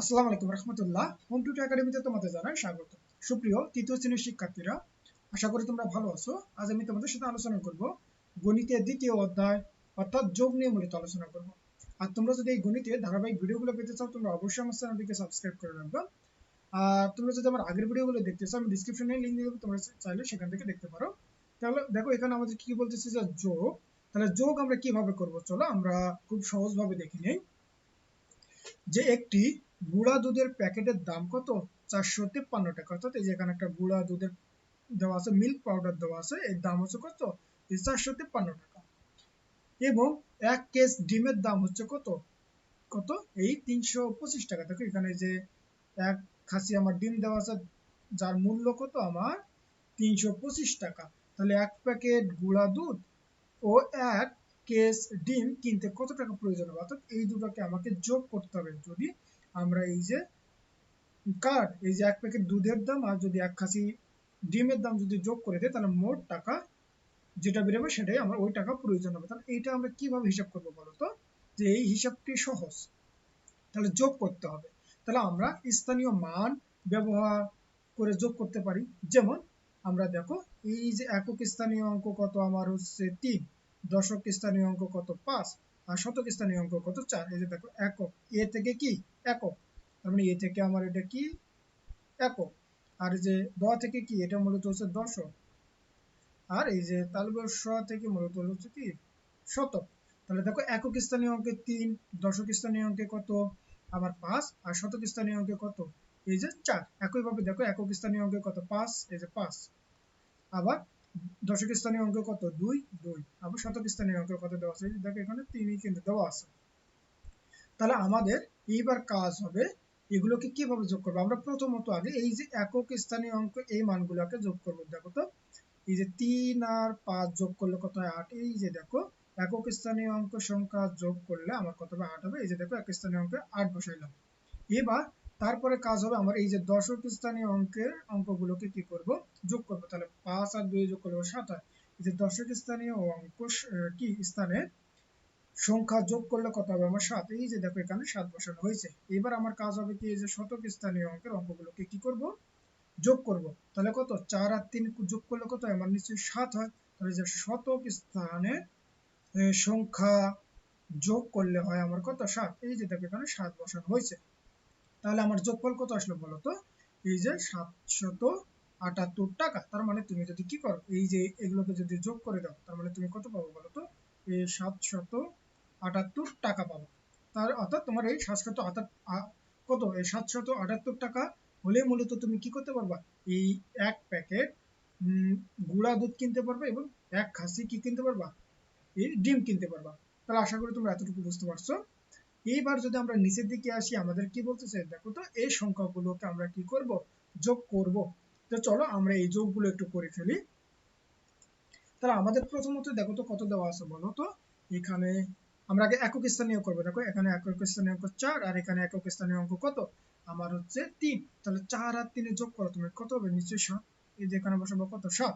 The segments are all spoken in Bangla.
আসসালামু আলাইকুম রহমতুল্লাহ। হোম টুটু একাডেমিতে তোমাদের জানাই স্বাগত। সুপ্রিয় তৃতীয় শ্রেণির শিক্ষার্থীরা, আশা করি তোমরা ভালো আছো। আজ আমি তোমাদের সাথে আলোচনা করব গণিতের দ্বিতীয় অধ্যায়, অর্থাৎ যোগ নিয়ে মূলত আলোচনা করব। আর তোমরা যদি এই গণিতের ধারাবাহিক ভিডিওগুলো পেতে চাও, তোমরা অবশ্যই আমার চ্যানেলটিকে সাবস্ক্রাইব করে রাখবে। আর তোমরা যদি আমার আগের ভিডিওগুলো দেখতে চাও, আমি ডিসক্রিপশনে লিঙ্ক দিয়ে দেবো, তোমরা চাইলে সেখান থেকে দেখতে পারো। তাহলে দেখো, এখানে আমাদের কি বলতেছে যে যোগ, তাহলে যোগ আমরা কীভাবে করব? চলো আমরা খুব সহজভাবে দেখে নেই। যে একটি গুঁড়া দুধের প্যাকেটের দাম কত? চারশো তেপ্পান্ন টাকা। অর্থাৎ এই যে এখানে একটা গুঁড়া দুধের দেওয়া আছে, মিল্ক পাউডার দেওয়া আছে, এর দাম হচ্ছে কত? চারশো তেপ্পান্ন টাকা। এবং এক কেস ডিমের দাম হচ্ছে কত? কত? এই তিনশো পঁচিশ টাকা। দেখো এখানে যে এক খাসি আমার ডিম দেওয়া আছে, যার মূল্য কত? আমার তিনশো পঁচিশ টাকা। তাহলে এক প্যাকেট গুঁড়া দুধ ও এক কেস ডিম কিনতে কত টাকা প্রয়োজন হবে? অর্থাৎ এই দুটোকে আমাকে যোগ করতে হবে যদি আমরা এই যে কার এই যে এক প্যাকেট দুধের দাম আর যদি এক খাসি ডিমের দাম যদি যোগ করে দেয়, তাহলে মোট টাকা যেটা বেরোবে সেটাই আমার ওই টাকা প্রয়োজন হবে। তাহলে এইটা আমরা কীভাবে হিসাব করব বলতো যে এই হিসাবটি সহজ। তাহলে যোগ করতে হবে। তাহলে আমরা স্থানীয় মান ব্যবহার করে যোগ করতে পারি। যেমন আমরা দেখো, এই যে একক স্থানীয় অঙ্ক কত? আমার হচ্ছে তিন। দশক স্থানীয় অঙ্ক কত? পাঁচ। আর শতক স্থানীয় অঙ্ক কত? চার। এই যে দেখো, একক। এ থেকে কি? একক। তার মানে এ থেকে আমার এটা কি? একক। আর যে দ থেকে কি? এটা মূলত হচ্ছে দশক। আর এই যে তালবর্ষ থেকে মূলত হচ্ছে কি? শতক। তাহলে দেখো একক স্থানীয় অঙ্কে তিন, দশক স্থানীয় অঙ্কে কত? আবার পাঁচ, আর শতক স্থানীয় অঙ্কে কত? এই যে চার। একইভাবে দেখো একক স্থানীয় অঙ্কে কত? পাঁচ, এই যে পাঁচ। আবার দশক স্থানীয় অঙ্ক কত? দুই দুই। আবার শতক স্থানীয় অঙ্ক কত দেওয়া আছে? দেখো এখানে তিনই কিন্তু দেওয়া আছে। তাহলে আমাদের এইবার কাজ হবে, এগুলোকে কীভাবে যোগ করব? আমরা প্রথমত আগে এই যে একক স্থানীয় অঙ্ক, এই মানগুলোকে যোগ করব, দেখো তো। এই যে তিন আর পাঁচ যোগ করলে কত হয়? আট। এই যে দেখো, একক স্থানীয় অঙ্ক সংখ্যা যোগ করলে আমার কত হবে? আট হবে। এই যে দেখো এক স্থানীয় অঙ্কে আট বসাইলাম। এবার তারপরে কাজ হবে আমার এই যে দশক স্থানীয় অঙ্কের অঙ্কগুলোকে কি করব? যোগ করব। তাহলে পাঁচ আর দুই যোগ করব সাত হয়। এই যে দশক স্থানীয় অঙ্ক কি স্থানে সংখ্যা যোগ করলে কত হবে? আমার সাত। এই যে দেখো, এখানে সাত বসানো হয়েছে। এবার আমার কাজ হবে কি? এই যে শতক স্থানীয় অঙ্কের অঙ্কগুলোকে কি করব? যোগ করব। তাহলে কত? চার আর তিন যোগ করলে কত হয়? আমার নিশ্চয়ই সাত হয়। তাহলে যে শতক স্থানে সংখ্যা যোগ করলে হয় আমার কত? সাত। এই যে দেখো, এখানে সাত বসানো হয়েছে। তাহলে আমার যোগফল কত আসলো বলো তো? এই যে সাতশত আটাত্তর টাকা। তার মানে তুমি যদি কি করো? এই যে এগুলোকে যদি যোগ করে দাও, তার মানে তুমি কত পাবো বলো তো? সাতশত আটাত্তর টাকা পাবো। তার অর্থাৎ তোমার এই সাতশত কত? এই সাতশত আটাত্তর টাকা হলে মূলত তুমি কি করতে পারবা? এই এক প্যাকেট গুঁড়া দুধ কিনতে পারবে এবং এক খাসি কি কিনতে পারবা? এই ডিম কিনতে পারবা। তাহলে আশা করি তোমরা এতটুকু বুঝতে পারছ। এইবার যদি আমরা নিচের দিকে আসি, আমাদের কি বলতেছে? দেখো তো, এই সংখ্যাগুলোকে আমরা কি করব? যোগ করব। তো চলো আমরা এই যোগগুলো একটু করে ফেলি। তাহলে আমাদের প্রথমত দেখো তো কত দেওয়া আছে বলো তো? এখানে আমরা আগে একক স্থানীয় করব। দেখো, এখানে একক স্থানীয় অঙ্ক চার আর এখানে একক স্থানীয় অঙ্ক কত? আমার হচ্ছে তিন। তাহলে চার আর তিনে যোগ করো তুমি কত হবে? নিশ্চয়ই সাত। এই যে এখানে বসাবো কত? সাত।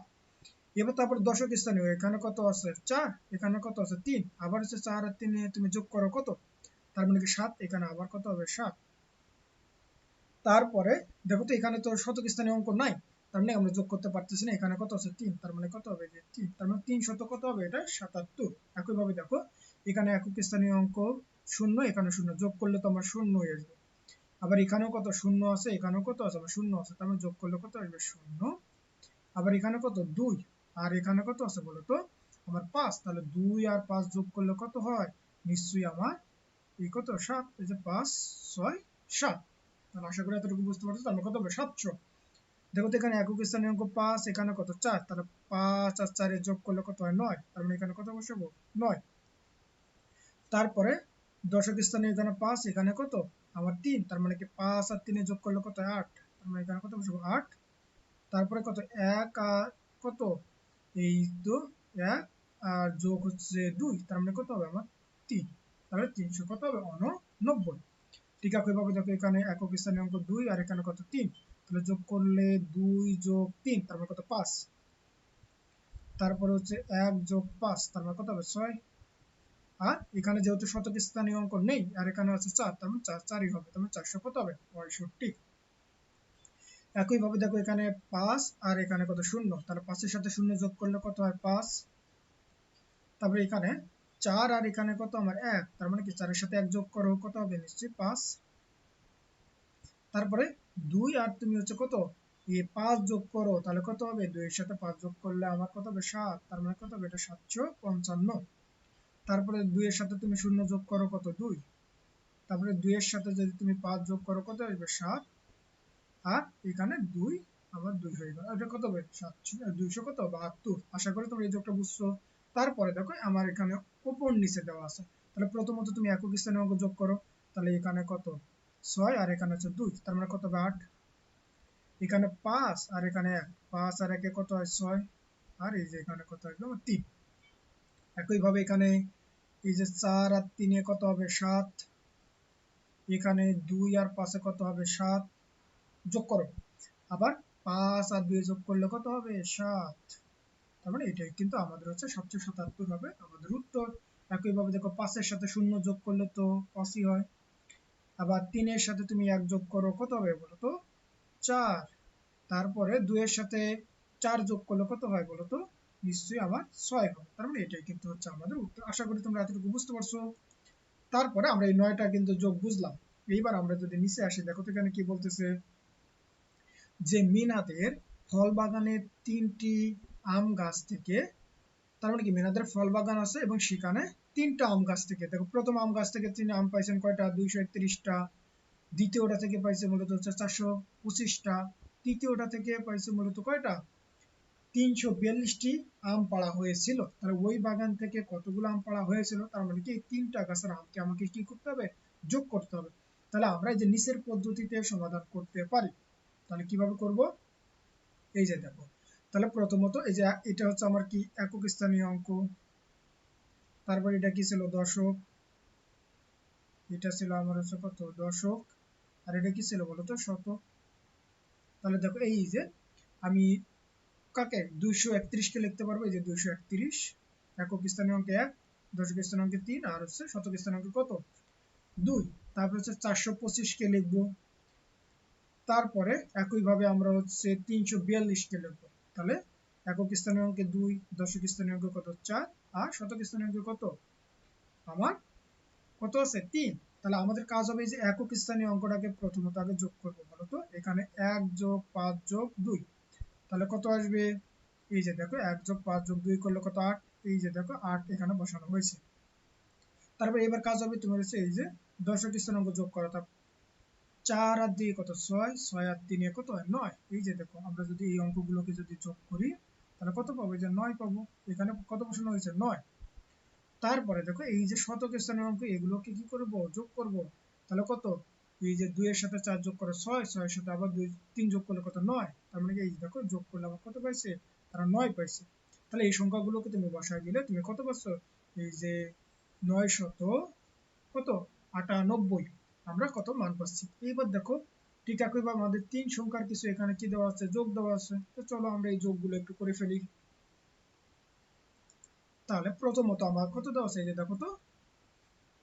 এবার তারপর দশক স্থানীয় এখানে কত আছে? চার। এখানে কত আছে? তিন। আবার হচ্ছে চার আর তিনে তুমি যোগ করো কত? তার মানে কি সাত? এখানে আবার কত হবে? সাত। তারপরে দেখো তো, এখানে তো শতক স্থানীয় অঙ্ক নাই। তার মানে আমরা যোগ করতে পারতেছি না। এখানে কত আছে? তিন। তার মানে কত হবে? যে তিন। তার মানে তিন শত কত হবে? এটা সাতাত্তর। একইভাবে দেখো এখানে একক স্থানীয় অঙ্ক শূন্য, এখানে শূন্য। যোগ করলে তো আমার শূন্য হয়ে আসবে। আবার এখানেও কত? শূন্য আছে, এখানেও কত আছে? আমার শূন্য আছে। তার মানে যোগ করলে কত আসবে? শূন্য। আবার এখানে কত? দুই। আর এখানে কত আছে বলো তো? আমার পাঁচ। তাহলে দুই আর পাঁচ যোগ করলে কত হয়? নিশ্চয়ই আমার এই কত? সাত। এই যে পাঁচ, ছয়, সাত। তাহলে আশা করি এতটুকু বুঝতে পারছ। তাহলে কত হবে? সাতশো। দেখো তো এখানে একক স্থানীয় অঙ্ক পাঁচ, এখানে কত? চার। তাহলে পাঁচ আর চারে যোগ করলে কত হয়? নয়। তার মানে এখানে কত বসাবো? নয়। তারপরে দশক স্থানে এখানে পাঁচ, এখানে কত? আমার তিন, তার মানে কি পাঁচ আর তিনে যোগ করলে কত? আট। তার মানে এখানে কত বসাবো আট। তারপরে কত? এক আর কত? এই তো এক আর যোগ হচ্ছে দুই, তার মানে কত হবে আমার তিন। তাহলে তিনশো কত হবে? অননব্বই ঠিক একইভাবে দেখো এখানে একক স্থানীয় অঙ্ক দুই আর এখানে কত তিন। তাহলে যোগ করলে দুই যোগ তিন, তার মানে কত পাঁচ। তারপরে হচ্ছে এক যোগ পাঁচ, তার মানে কত হবে? ছয়। আর এখানে যেহেতু শতক স্থানীয় অঙ্ক নেই, আর এখানে আছে চার, তার মানে চার চারই হবে, তার মানে চারশো কত হবে? পঁয়ষট্টি। একইভাবে দেখো এখানে পাঁচ আর এখানে কত? শূন্য। তাহলে পাঁচের সাথে শূন্য যোগ করলে কত হয়? পাঁচ। তারপরে এখানে চার আর এখানে কত? আমার এক। তার মানে কি? চারের সাথে এক যোগ করো, কত হবে? নিশ্চয়ই পাঁচ। তারপরে দুই আর তুমি হচ্ছে কত? এই পাঁচ যোগ করো, তাহলে কত হবে? দুইয়ের সাথে পাঁচ যোগ করলে আমার কত হবে? সাত। তার মানে কত হবে? এটা সাতশো পঞ্চান্ন। তারপরে দুইয়ের সাথে তুমি শূন্য যোগ করো কত? দুই। তারপরে দুইয়ের সাথে যদি তুমি পাঁচ যোগ করো, কত আসবে? সাত। আর এখানে দুই, আবার দুই হয়ে গেল। এটা কত হবে? সাতশো দুইশো কত? বাহাত্তর। আশা করি তোমরা এই যোগটা বুঝছ। তারপরে দেখো, আমার এখানে ওপর নিচে দেওয়া আছে। তাহলে প্রথমত তুমি একক স্থানে অঙ্ক যোগ করো। তাহলে এখানে কত? ছয়, আর এখানে হচ্ছে দুই। তার মানে কত হবে? আট। এখানে পাঁচ, আর এখানে এক। পাঁচ আর একে কত হয়? ছয়। আর এই যে এখানে কত আমার তিন। একইভাবে এখানে এই যে চার আর তিনে কত হবে? সাত। এখানে দুই আর পাঁচে কত হবে? সাত। যোগ করো। আবার পাঁচ আর দুই যোগ করলে কত হবে? সাত। তার মানে এটাই কিন্তু আমাদের হচ্ছে সাতশো সাতাত্তর হবে, আমাদের উত্তর। একইভাবে দেখো পাঁচের সাথে শূন্য যোগ করলে তো পাঁচই হয়। আবার তিনের সাথে তুমি এক যোগ করো, কত হবে বলো তো? চার। তারপরে দুইয়ের সাথে চার যোগ করলে কত হয় বলো তো? নিশ্চয়ই আমার ছয় হবে। তার মানে এটাই কিন্তু হচ্ছে আমাদের উত্তর। আশা করি তোমরা এতটুকু বুঝতে পারছ। তারপরে আমরা এই নয়টা কিন্তু যোগ বুঝলাম। এইবার আমরা যদি নিচে আসি, দেখো তো এখানে কি বলতেছে? যে মিনাদের ফল বাগানের তিনটি আম গাছ থেকে, তার মানে কি মিনাদের ফল বাগান আছে এবং সেখানে তিনটা আম গাছ থেকে, দেখো প্রথম আম গাছ থেকে তিনি আম পাইছেন কয়টা? দুইশো একত্রিশটা। দ্বিতীয়টা থেকে পাইছে মূলত হচ্ছে চারশো পঁচিশটা। তৃতীয়টা থেকে পাইছে মূলত কয়টা? তিনশো বিয়াল্লিশটি আম পাড়া হয়েছিল। তাহলে ওই বাগান থেকে কতগুলো আম পাড়া হয়েছিল? তার মানে কি তিনটা গাছের আমকে আমাকে কি করতে হবে? যোগ করতে হবে। তাহলে আমরা এই যে নিচের পদ্ধতিতে সমাধান করতে পারি। তাহলে কীভাবে করব? এই যে দেখো। তাহলে প্রথমত এই যে এটা হচ্ছে আমার কি? একক স্থানীয় অঙ্ক। তারপর এটা কি ছিল? দশক। এটা ছিল আমার হচ্ছে কত? দশক। আর এটা কি ছিল বলতো? শতক। তাহলে দেখো এই যে আমি কাকে? দুইশো একত্রিশকে লিখতে পারব? যে দুইশো একত্রিশ। একক স্থানীয় অঙ্কে এক, দশক স্থানীয় অঙ্কে তিন, আর হচ্ছে শতক স্থানীয় অঙ্কে কত? দুই। তারপর হচ্ছে চারশো পঁচিশকে লিখব। তারপরে একইভাবে আমরা হচ্ছে তিনশো বিয়াল্লিশকে লিখব। তাহলে একক স্থানীয় অঙ্কে দুই, দশক স্থানীয় অঙ্কে কত? চার, আর শতক স্থানীয় অঙ্কে কত? আমার কত আছে? তিন। তাহলে আমাদের কাজ হবে যে একক স্থানীয় অঙ্কটাকে প্রথমত আগে যোগ করব বলতো এখানে এক যোগ পাঁচ যোগ দুই। তাহলে কত আসবে? এই যে দেখো, এক যোগ পাঁচ যোগ দুই করলে কত আট? এই যে দেখো, আট এখানে বসানো হয়েছে। তারপর এবার কাজ হবে তোমার হচ্ছে এই যে দশক স্থানাঙ্ক যোগ করা। তা চার আর দুই কত? ছয়। ছয় আর তিনে কত? হয় নয়। এই যে দেখো, আমরা যদি এই অঙ্কগুলোকে যদি যোগ করি, তাহলে কত পাবো? এই যে নয় পাবো। এখানে কত বসানো হয়েছে? নয়। তারপরে দেখো, এই যে শতক স্থানীয় অঙ্ক এগুলোকে কি করব? যোগ করব। তাহলে কত? এই যে দুইয়ের সাথে চার যোগ করে ছয়, ছয়ের সাথে আবার দুই, তিন যোগ করলে কত? নয়। তার মানে এই দেখো, যোগ করলে আবার কত পাইছে? তারা নয় পাইছে। তাহলে এই সংখ্যাগুলোকে তুমি বসায় দিলে তুমি কত পাচ্ছ? এই যে নয় শত কত? আটানব্বই। আমরা কত মান পাচ্ছি? এইবার দেখো, ঠিক একইভাবে আমাদের তিন সংখ্যার কিছু এখানে কি দেওয়া আছে? যোগ দেওয়া আছে। তো চলো আমরা এই যোগগুলো একটু করে ফেলি। তাহলে প্রথমত আমার কত দেওয়া আছে? এই যে দেখো তো,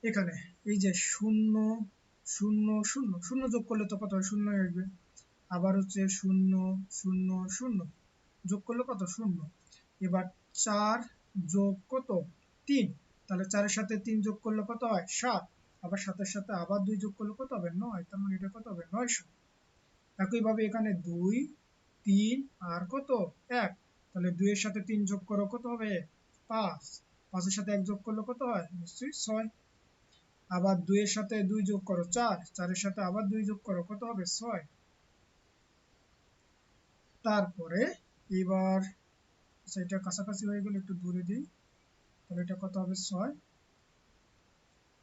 এখানে। এই যে শূন্য শূন্য শূন্য শূন্য যোগ করলে তো কত হয়? শূন্য আসবে। আবার হচ্ছে শূন্য শূন্য শূন্য। যোগ করলে কত? শূন্য। এবার চার যোগ কত? তিন। তাহলে চারের সাথে তিন যোগ করলে কত হয়? সাত। আবার সাতের সাথে আবার দুই যোগ করলে কত হবে? নয়। তার মানে এটা কত হবে? নয় নয়শো। একইভাবে এখানে দুই, তিন আর কত? এক। তাহলে দুইয়ের সাথে তিন যোগ করো কত হবে? পাঁচ। পাঁচের সাথে এক যোগ করলে কত হয়? নিশ্চয়ই ছয়। আবার দুইয়ের সাথে দুই যোগ করো, চার। চারের সাথে আবার দুই যোগ করো, কত হবে? ছয়। তারপরে এবার সেটা কাছাকাছি হয়ে গেলে একটু দূরে দিই। তাহলে এটা কত হবে? ছয়।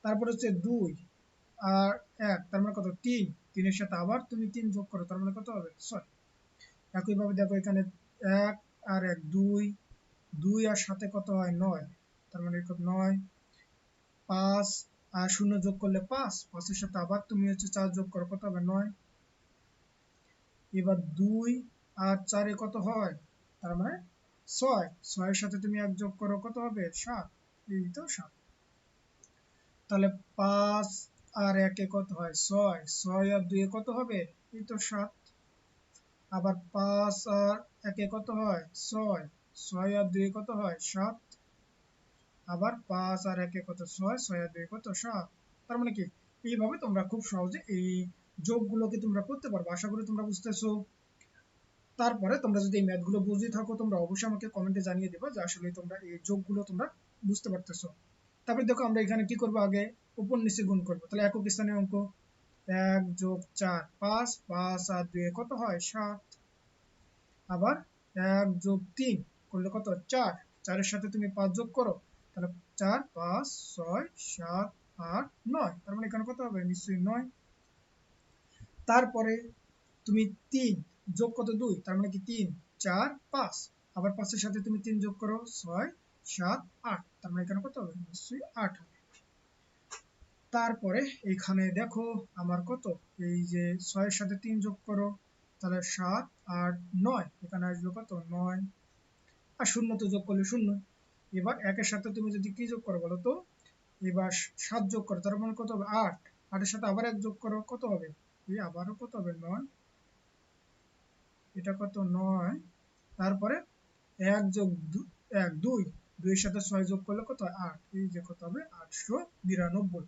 তারপর হচ্ছে দুই আর এক, তার মানে কত? তিন। তিনের সাথে আবার তুমি তিন যোগ করো, তার মানে কত হবে? ছয়। একইভাবে দেখো এখানে এক আর এক, দুই। দুই আর সাথে কত হয়? নয়। তার মানে নয়। পাঁচ আর শূন্য যোগ করলে পাঁচ, পাঁচের সাথে আবার তুমি হচ্ছে চার যোগ করো, কত হবে? নয়। এবার দুই আর চারে কত হয়? তার মানে ছয়। ছয়ের সাথে তুমি এক যোগ করো, কত হবে? সাত। এই তো সাত। তাহলে পাঁচ আর একে কত হয়? ছয়। ছয় আর দুয়ে কত হবে? এই তো সাত। আবার পাঁচ আর একে কত হয়? ছয়। ছয় আর দুয়ে কত হয়? সাত। আবার পাঁচ আর একে কত ছয় ছয় আর দুয়ে কত সাত। তার মানে কি? এইভাবে তোমরা খুব সহজে এই যোগগুলোকে তোমরা করতে পারবে। আশা করি তোমরা বুঝতেছো। তারপরে তোমরা যদি এই ম্যাথগুলো বুঝে থাকো, তোমরা অবশ্যই আমাকে কমেন্টে জানিয়ে দেবে যে আসলে তোমরা এই যোগগুলো তোমরা বুঝতে পারতেছো। তারপরে দেখো আমরা এখানে কি করব আগে? উপর নিচে গুণ করব। তাহলে একক স্থানীয় অঙ্ক। এক যোগ চার, পাঁচ পাঁচ আর দুই কত হয়? সাত। আবার এক যোগ তিন করলে কত? চার। চারের সাথে তুমি পাঁচ যোগ করো। তাহলে চার, পাঁচ, ছয়, সাত, আট, নয়। তার মানে এখানে কত হবে? নিশ্চয়ই নয়। তারপরে তুমি তিন যোগ কত দুই, তার মানে কি তিন? চার, পাঁচ। আবার পাঁচের সাথে তুমি তিন যোগ করো ছয়, সাত, আট। তার মানে এখানে কত হবে? নিশ্চয়ই আট তারপরে এখানে দেখো আমার কত? এই যে ছয়ের সাথে তিন যোগ করো, তাহলে সাত, আট, নয়। এখানে আসবে কত? নয়। আর শূন্য তো যোগ করলে শূন্য। এবার একের সাথে তুমি যদি কি যোগ করো বলো তো? এবার সাত যোগ করো, তার মানে কত হবে? আট। আটের সাথে আবার এক যোগ করো, কত হবে? এই আবারও কত হবে? নয়। এটা কত? নয়। তারপরে এক যোগ এক, দুই। দুইয়ের সাথে ছয় যোগ করলে কত হয়? আট। এই যে কত হবে? আটশো নিরানব্বই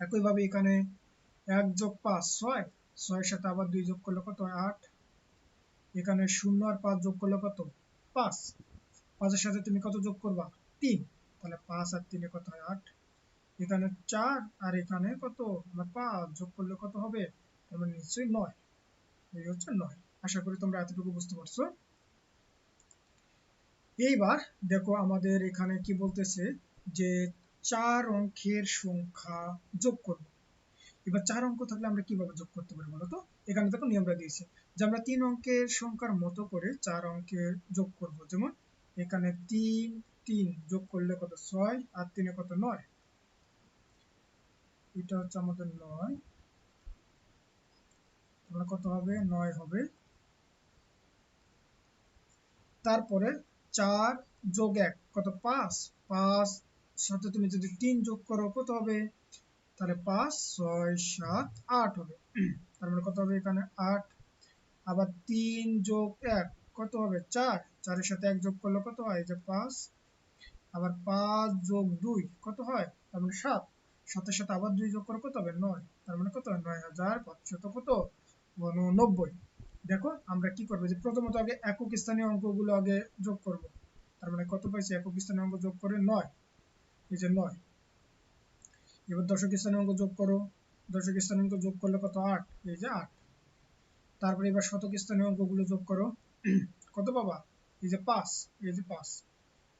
একইভাবে এখানে এক যোগ পাঁচ, ছয়। ছয়ের সাথে আবার দুই যোগ করলে কত হয়? আট। এখানে শূন্য আর পাঁচ যোগ করলে কত? পাঁচ। পাঁচের সাথে তুমি কত যোগ করবা? তিন। তাহলে পাঁচ আর তিনে কত হয় আট? এখানে চার আর এখানে কত? আমার পাঁচ। যোগ করলে কত হবে? তার মানে নিশ্চয়ই নয়। এই হচ্ছে নয়। আশা করি তোমরা এতটুকু বুঝতে পারছ। এইবার দেখো আমাদের এখানে কি বলতেছে যে চার অঙ্কের সংখ্যা যোগ করব। এবার চার অঙ্ক থাকলে আমরা কীভাবে যোগ করতে পারি বলতো এখানে দেখো নিয়মটা দিয়েছে যে আমরা তিন অঙ্কের সংখ্যার মতো করে চার অঙ্কের যোগ করব। যেমন এখানে তিন তিন যোগ করলে কত ছয় আর তিনে কত নয়? এটা হচ্ছে আমাদের নয়। তাহলে কত হবে? নয় হবে। তারপরে চার যোগ এক, কত? পাঁচ। পাঁচ সাথে তুমি যদি তিন যোগ করো, কত হবে? তাহলে পাঁচ, ছয়, সাত, আট হবে। তার মানে কত হবে এখানে? আট। আবার তিন যোগ এক কত হবে? চার। চারের সাথে এক যোগ করলে কত হয়? যে পাঁচ। আবার পাঁচ যোগ দুই, কত হয়? তার মানে সাত। সাতের সাথে আবার দুই যোগ করে কত হবে? নয়। তার মানে কত? নয় হাজার পাঁচশত কত? নব্বই দেখো, আমরা কি করব? যে প্রথমত আগে একক স্থানীয় অঙ্কগুলো আগে যোগ করব। তার মানে কত পাইছি? একক স্থানীয় অঙ্ক যোগ করে নয়। এই যে নয়। এবার দশক স্থানীয় অঙ্ক যোগ করো। দশক স্থানীয় অঙ্ক যোগ করলে কত? আট। এই যে আট। তারপরে এবার শতক স্থানীয় অঙ্কগুলো যোগ করো। কত পাবা? এই যে পাঁচ, এই যে পাঁচ।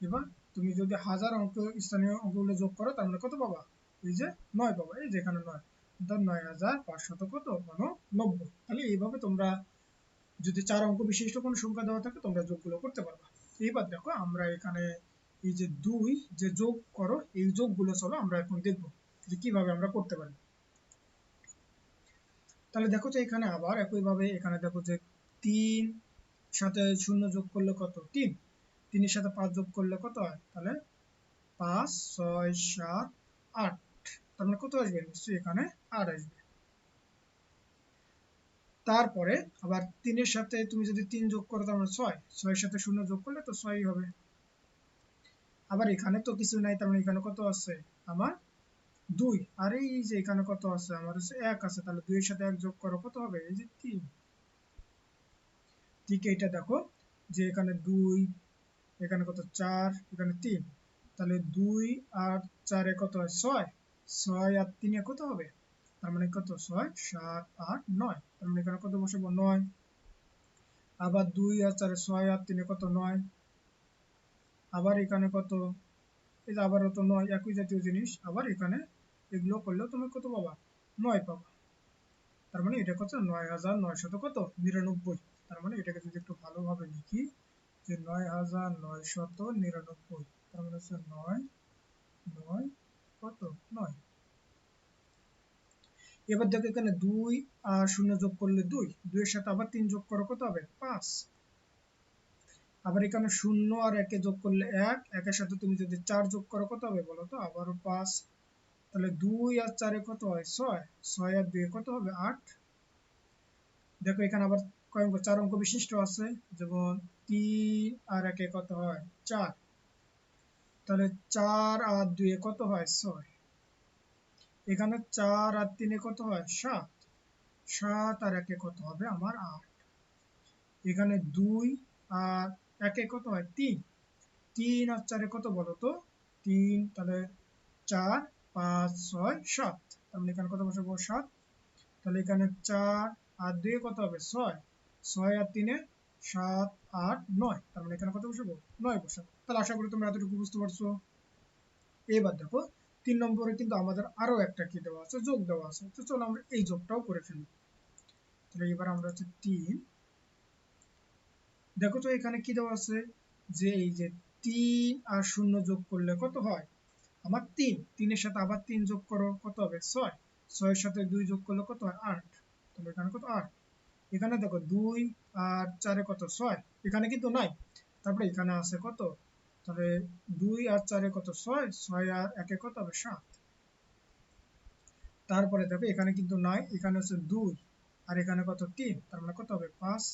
এবার তুমি যদি হাজার অঙ্ক, স্থানীয় অঙ্কগুলো যোগ করো মানে কত পাবা? এই যে নয় পাবা। এই যে এখানে নয়। নয় হাজার পাঁচশত কত? নব্বই। তাহলে এইভাবে তোমরা যদি চার অঙ্ক বিশিষ্ট কোনো সংখ্যা দেওয়া থাকে, তোমরা যোগগুলো করতে পারবা। এইবার দেখো, আমরা এখানে এই যে দুই যে যোগ করো, এই যোগগুলো চলো আমরা এখন দেখব যে কীভাবে আমরা করতে পারি। তাহলে দেখো যে এখানে আবার একইভাবে এখানে দেখো যে তিন সাথে শূন্য যোগ করলে কত? তিন। তিনের সাথে পাঁচ যোগ করলে কত হয়? তাহলে পাঁচ, ছয়, সাত, আট। তার মানে কত আসবে? নিশ্চয়ই এখানে আট আসবে। তারপরে আবার তিনের সাথে তুমি যদি তিন যোগ করো, তার মানে ছয়। ছয়ের সাথে শূন্য যোগ করলে তো ছয়ই হবে। আবার এখানে তো কিছু নাই, তার মানে এখানে কত আছে? আমার দুই। আর, এই যে এখানে কত আছে? আমার হচ্ছে এক আছে। তাহলে দুইয়ের সাথে এক যোগ করো, কত হবে? এই যে তিন। ঠিক এইটা দেখো, যে এখানে দুই, এখানে কত চার, এখানে তিন। তাহলে দুই আর চারে কত হয়? ছয়। ছয় আর তিনে কত হবে? তার মানে কত? ছয়, সাত, আট, নয়। তার মানে এখানে কত বসাবো? নয়। আবার দুই আর চারে ছয় আর তিনে কত? নয়। আবার এখানে কত? এই যে আবারও তো নয়, একই জাতীয় জিনিস। আবার এখানে এগুলো করলেও তুমি কত পাবা? নয় পাবা। তার মানে এটা কত? নয় হাজার নয়শত কত? নিরানব্বই। তার মানে এটাকে যদি একটু ভালোভাবে লিখি, যে নয় হাজার নয়শত নিরানব্বই, তার মানে হচ্ছে নয় নয় কত? নয়। এবার দেখো এখানে দুই আর শূন্য যোগ করলে দুই, দুইয়ের সাথে আবার তিন যোগ করো, কত হবে? পাঁচ। আবার এখানে শূন্য আর একে যোগ করলে এক, একের সাথে তুমি যদি চার যোগ করো, কত হবে বলো তো? আবারও পাঁচ। তাহলে দুই আর চারে কত হয়? ছয়। ছয় আর দুই কত হবে? আট। দেখো এখানে আবার কয় অঙ্ক চার অঙ্ক বিশিষ্ট আছে, যেমন তিন আর একে কত হয়? চার। তাহলে চার আর দুয়ে কত হয়? ছয়। এখানে চার আর তিনে কত হয়? সাত। সাত আর একে কত হবে? আমার আট। এখানে দুই আর একে কত হয়? তিন। তিন আর চারে কত বলো তো? তিন, তাহলে চার, পাঁচ, ছয়, সাত। তাহলে মানে এখানে কত বসাবো সাত? তাহলে এখানে চার আর দুই কত হবে? ছয়। ছয় আর তিনে সাত আট নয়। তার মানে এখানে কত বসাবো? নয় বসাবো। তাহলে আশা করি তোমরা এতটুকু বুঝতে পারছ। এবার দেখো, তিন নম্বরে কিন্তু আমাদের একটা কি দেওয়া আছে, যোগ দেওয়া আছে। তো চলো আমরা এই যোগটাও করে ফেলি। তাহলে এবার আমরা হচ্ছে তিন। দেখো তো এখানে কি দেওয়া আছে যে এই যে তিন আর শূন্য যোগ করলে কত হয়? আমার তিন। তিনের সাথে আবার তিন যোগ করো, কত হবে? ছয়। ছয়ের সাথে দুই যোগ করলে কত হয়? আট। তাহলে এখানে কত? আট। এখানে দেখো দুই আর চারে কত? ছয়। এখানে কিন্তু নাই। তারপরে এখানে আছে কত? তাহলে দুই আর চারে কত? ছয়। ছয় আর একে কত হবে? সাত। তারপরে দেখো এখানে কিন্তু নাই। এখানে হচ্ছে দুই। আর এখানে কত? তিন। তার মানে কত হবে? পাঁচ।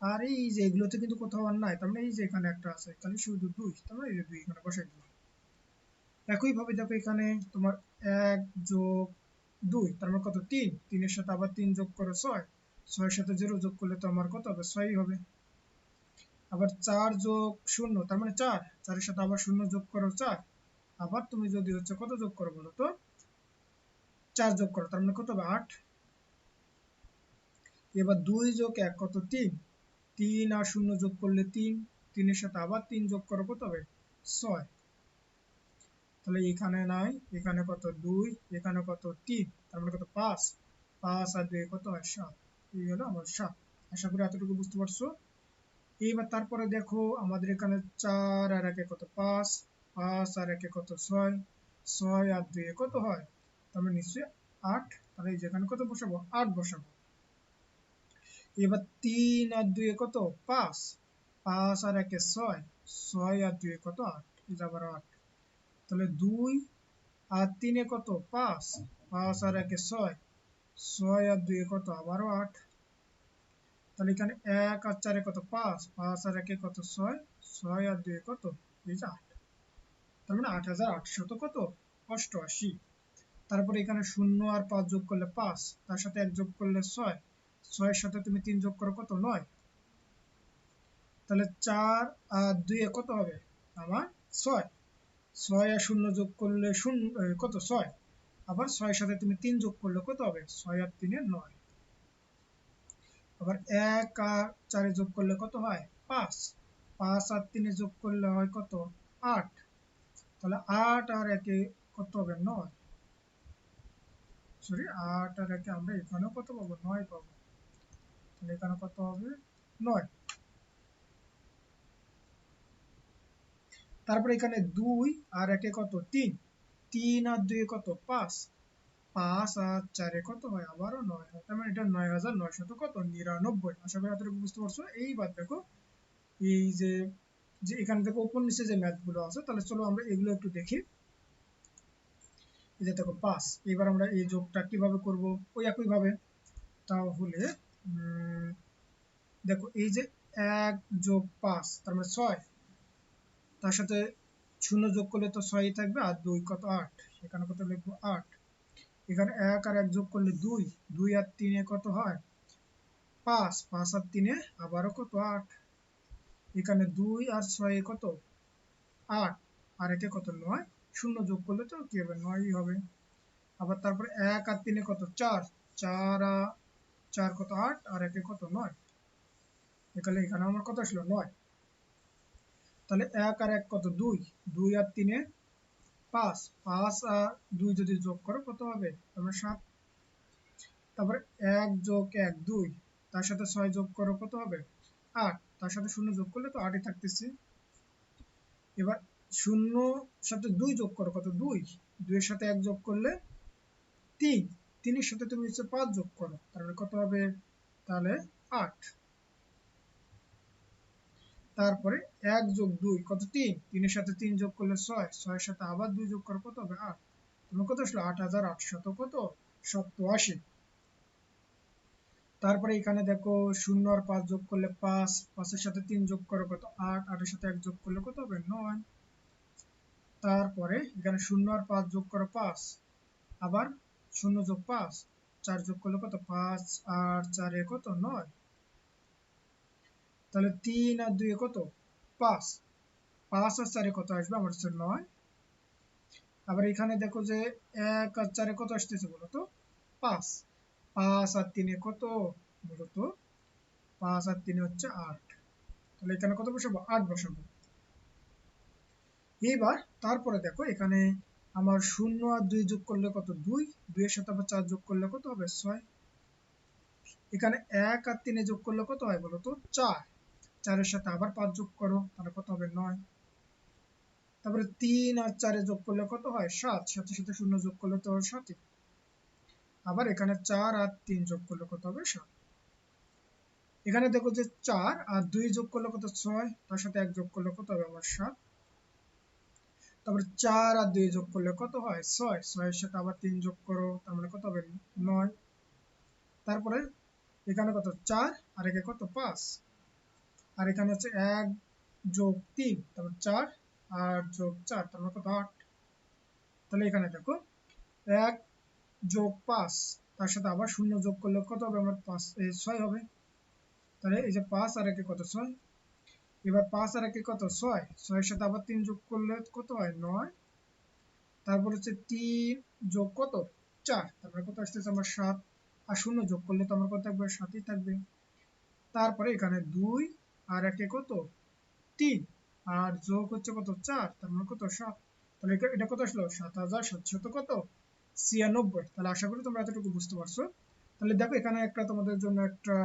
আর এই যে এগুলোতে কিন্তু কোথাও আর নাই। তার মানে এই যে এখানে একটা আছে। তাহলে শুধু দুই। তার মানে এই যে দুই এখানে বসাই দিলাম। একইভাবে দেখো এখানে তোমার এক যোগ দুই। তার মানে কত? তিন। তিনের সাথে আবার তিন যোগ করে ছয়। ছয়ের সাথে জিরো যোগ করলে তো আমার কত হবে? ছয়ই হবে। আবার চার যোগ শূন্য, তার মানে চার। চারের সাথে আবার শূন্য যোগ করো চার। আবার তুমি যদি হচ্ছে কত যোগ করো বলো তো? চার যোগ করো, তার মানে কত হবে? আট। এবার দুই যোগ এক কত? তিন। তিন আর শূন্য যোগ করলে তিন। তিনের সাথে আবার তিন যোগ করো কত হবে? ছয়। তাহলে এখানে নাই, এখানে কত? দুই, এখানে কত? তিন। তার মানে কত? পাঁচ। পাঁচ আর দুই কত হয়? সাত। এই হলো আমার আশা করি এতটুকু বুঝতে পারছ। এইবার তারপরে দেখো আমাদের এখানে চার আর একে কত? পাঁচ পাঁচ আর একে কত? ছয়। ছয় আর দুই কত হয়? মানে নিশ্চয়ই আট। তাহলে যেখানে কত বসাবো? আট বসাবো। এবার তিন আর দুই কত? পাঁচ। পাঁচ আর একে ছয়। ছয় আর দুই কত? আট। আবার আট। তাহলে দুই আর তিনে কত? পাঁচ। পাঁচ আর একে ছয়। ছয় আর দুই কত? আবারও আট। তাহলে এখানে এক আর চারে কত? পাঁচ। পাঁচ আর একে কত? ছয়। ছয় আর দুই কত? এই যে আট। তার মানে আট হাজার আটশত কত? অষ্টআশি। তারপরে এখানে শূন্য আর পাঁচ যোগ করলে পাঁচ। তার সাথে এক যোগ করলে ছয়। ছয়ের সাথে তুমি তিন যোগ করো কত? নয়। তাহলে চার আর দুই কত হবে? আমার ছয়। ছয় আর শূন্য যোগ করলে শূন্য কত? ছয়। আবার ছয়ের সাথে তুমি তিন যোগ করলে কত হবে? ছয় আর তিনে নয়। আবার এক আর চারে যোগ করলে কত হয়? পাঁচ। পাঁচ আর তিনে যোগ করলে হয় কত? আট। তাহলে আট আর একে কত হবে? নয়। সরি আট আর একে আমরা এখানেও কত পাবো? নয় পাবো। তাহলে এখানে কত হবে? নয়। তারপরে এখানে দুই আর একে কত? তিন। তিন আর দুই কত? পাঁচ। পাঁচ আর চারে কত হয়? আবারও নয় হয়। তার মানে এটা নয় হাজার নয়শত কত? নিরানব্বই। আশা করি এতটুকু বুঝতে পারছ? এইবার দেখো, এই যে যে এখানে দেখো ওপর নিচে যে ম্যাথগুলো আছে, তাহলে চলো আমরা এগুলো একটু দেখি। এই যে দেখো, পাঁচ। এবার আমরা এই যোগটা কীভাবে করব? ওই একই ভাবে তাহলে দেখো, এই যে এক যোগ পাঁচ, তার মানে ছয়। তার সাথে শূন্য যোগ করলে তো ছয়ই থাকবে আর দুই কত আট? এখানে কত লিখব? আট। এখানে এক আর এক যোগ করলে দুই। দুই আর তিনে কত হয়? পাঁচ। পাঁচ আর তিনে আবারও কত? আট। এখানে দুই আর ছয় কত? আট। আর একে কত? নয়। শূন্য যোগ করলে তো কি হবে? নয়ই হবে। আবার তারপরে এক আর তিনে কত? চার। চার চার কত? আট। আর একে কত? নয়। এখানে এখানে আমার কত আসলো? নয়। তাহলে এক আর এক কত? দুই। দুই আর তিনে পাঁচ। পাঁচ আর দুই যদি যোগ করো, কত হবে? তারপরে সাত। তারপরে এক যোগ এক, দুই। তার সাথে ছয় যোগ করো, কত হবে? আট। তার সাথে শূন্য যোগ করলে তো আটই থাকতেছে। এবার শূন্য সাথে দুই যোগ করো, কত? দুই। দুইয়ের সাথে এক যোগ করলে তিন। তিনের সাথে তুমি হচ্ছে পাঁচ যোগ করো। তাহলে কত হবে? তাহলে আট। তারপরে এক যোগ দুই, কত তিন? তিনের সাথে তিন যোগ করলে ছয়, ছয়ের সাথে আবার দুই যোগ করো কত হবে? আট। তোমার কত আসলো? আট হাজার আটশত কত? সপ্তআশি। তারপরে এখানে দেখো শূন্য আর পাঁচ যোগ করলে পাঁচ, পাঁচের সাথে তিন যোগ করো কত? আট। আটের সাথে এক যোগ করলে কত হবে? নয়। তারপরে এখানে শূন্য আর পাঁচ যোগ করো পাঁচ, আবার শূন্য যোগ পাঁচ, চার যোগ করলে কত? পাঁচ আর চারে কত? নয়। তাহলে তিন আর দুই কত? পাঁচ। পাঁচ আর চারে কত আসবে? আমার হচ্ছে নয়। আবার এখানে দেখো যে এক আর চারে কত আসতেছে বলতো পাঁচ। পাঁচ আর তিনে কত? মূলত পাঁচ আর তিনে হচ্ছে আট। তাহলে এখানে কত বসাবো? আট বসাবো। এইবার তারপরে দেখো এখানে আমার শূন্য আর দুই যোগ করলে কত? দুই। দুইয়ের সাথে আবার চার যোগ করলে কত হবে? ছয়। এখানে এক আর তিনে যোগ করলে কত হয় বলতো চার। চারের সাথে আবার পাঁচ যোগ করো, তাহলে কত হবে নয়। তারপরে তিন আর চারে যোগ করলে কত হয়? সাত। সাথে সাথে শূন্য যোগ করলে তো সাতই। আবার এখানে চার আর তিন যোগ করলে কত হবে? সাত। এখানে দেখো যে চার আর দুই যোগ করলে কত ছয়? তার সাথে এক যোগ করলে কত হবে? আমার সাত। তারপরে চার আর দুই যোগ করলে কত হয়? ছয়। ছয়ের সাথে আবার তিন যোগ করো, তার মানে কত হবে? নয়। তারপরে এখানে কত? চার। আর একে কত? পাঁচ। আর এখানে হচ্ছে এক যোগ তিন, তারপর চার, আর যোগ চার, তার মানে কত? আট। তাহলে এখানে দেখো, এক যোগ পাঁচ, তার সাথে আবার শূন্য যোগ করলে কত হবে? আমার পাঁচ ছয় হবে। তাহলে এই যে পাঁচ আর একে কত? ছয়। এবার পাঁচ আর একে কত? ছয়। ছয়ের সাথে আবার তিন যোগ করলে কত হয়? নয়। তারপর হচ্ছে তিন যোগ কত? চার। তারপরে কত আসতেছে? আমার সাত। আর শূন্য যোগ করলে তো আমার কত থাকবে? সাতই থাকবে। তারপরে এখানে দুই আর একে কত? তিন। আর যোগ হচ্ছে কত? চার। তার মানে কত? সাত। তাহলে এটা কত আসলো? সাত হাজার সাতশত কত? ছিয়ানব্বই। তাহলে আশা করি তোমরা এতটুকু বুঝতে পারছ। তাহলে দেখো, এখানে একটা তোমাদের জন্য একটা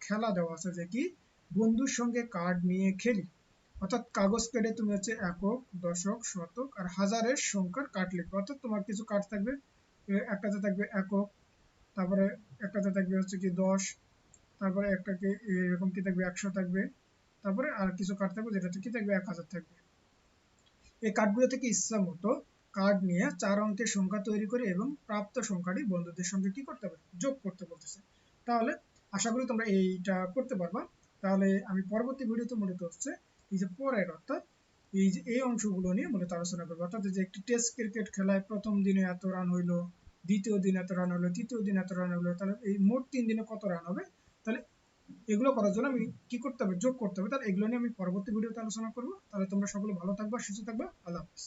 খেলা দেওয়া আছে যে কি? বন্ধুর সঙ্গে কার্ড নিয়ে খেলি। অর্থাৎ কাগজ পেডে তুমি হচ্ছে একক, দশক, শতক আর হাজারের সংখ্যার কার্ড লিখবে। অর্থাৎ তোমার কিছু কার্ড থাকবে। একটাতে থাকবে একক, তারপরে একটাতে থাকবে হচ্ছে কি দশ, তারপরে একটাকে এরকম কি থাকবে? একশো থাকবে। তারপরে আর কিছু কার্ড থাকবে যেটাতে কি থাকবে? এক হাজার থাকবে। এই কার্ডগুলো থেকে ইচ্ছা মতো কার্ড নিয়ে চার অঙ্কের সংখ্যা তৈরি করে এবং প্রাপ্ত সংখ্যাটি বন্ধুদের সঙ্গে কি করতে হবে যোগ করতে বলতেছে। তাহলে আশা করি তোমরা এইটা করতে পারবা। তাহলে আমি পরবর্তী ভিডিওতে মূলত হচ্ছে এই যে পরের অর্থাৎ এই যে এই অংশগুলো নিয়ে মূলত আলোচনা করব। অর্থাৎ যে একটি টেস্ট ক্রিকেট খেলায় প্রথম দিনে এত রান হইল, দ্বিতীয় দিন এত রান হলো তৃতীয় দিন এত রান হলো তাহলে এই মোট তিন দিনে কত রান হবে? তাহলে এগুলো করার জন্য আমি কি করতে হবে? যোগ করতে হবে। তাহলে এগুলো নিয়ে আমি পরবর্তী ভিডিওতে আলোচনা করব। তাহলে তোমরা সকলে ভালো থাকবা, সুস্থ থাকবা। আল্লাহ হাফিজ।